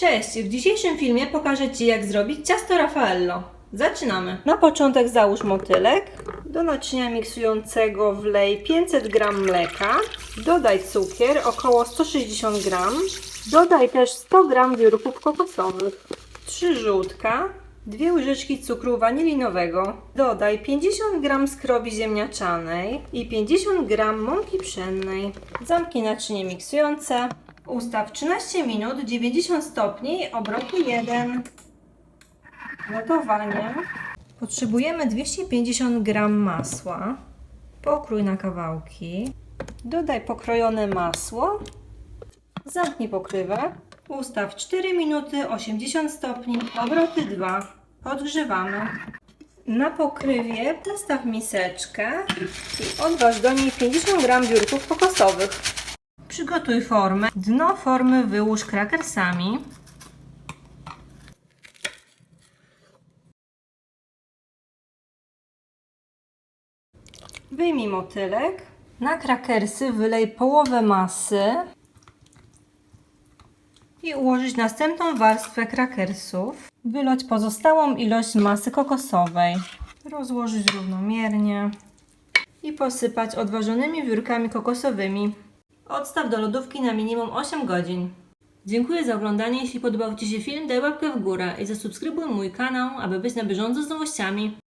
Cześć! W dzisiejszym filmie pokażę Ci jak zrobić ciasto Raffaello. Zaczynamy. Na początek załóż motylek. Do naczynia miksującego wlej 500 g mleka. Dodaj cukier około 160 g. Dodaj też 100 g wiórków kokosowych. 3 żółtka. 2 łyżeczki cukru wanilinowego. Dodaj 50 g skrobi ziemniaczanej i 50 g mąki pszennej. Zamknij naczynie miksujące. Ustaw 13 minut, 90 stopni, obrotu 1. Gotowanie. Potrzebujemy 250 g masła. Pokrój na kawałki. Dodaj pokrojone masło. Zamknij pokrywę. Ustaw 4 minuty, 80 stopni, obroty 2. Podgrzewamy. Na pokrywie postaw miseczkę i odważ do niej 50 g biurków kokosowych. Przygotuj formę. Dno formy wyłóż krakersami. Wyjmij motylek. Na krakersy wylej połowę masy i ułożyć następną warstwę krakersów. Wylać pozostałą ilość masy kokosowej. Rozłożyć równomiernie i posypać odważonymi wiórkami kokosowymi. Odstaw do lodówki na minimum 8 godzin. Dziękuję za oglądanie. Jeśli podobał Ci się film, daj łapkę w górę i zasubskrybuj mój kanał, aby być na bieżąco z nowościami.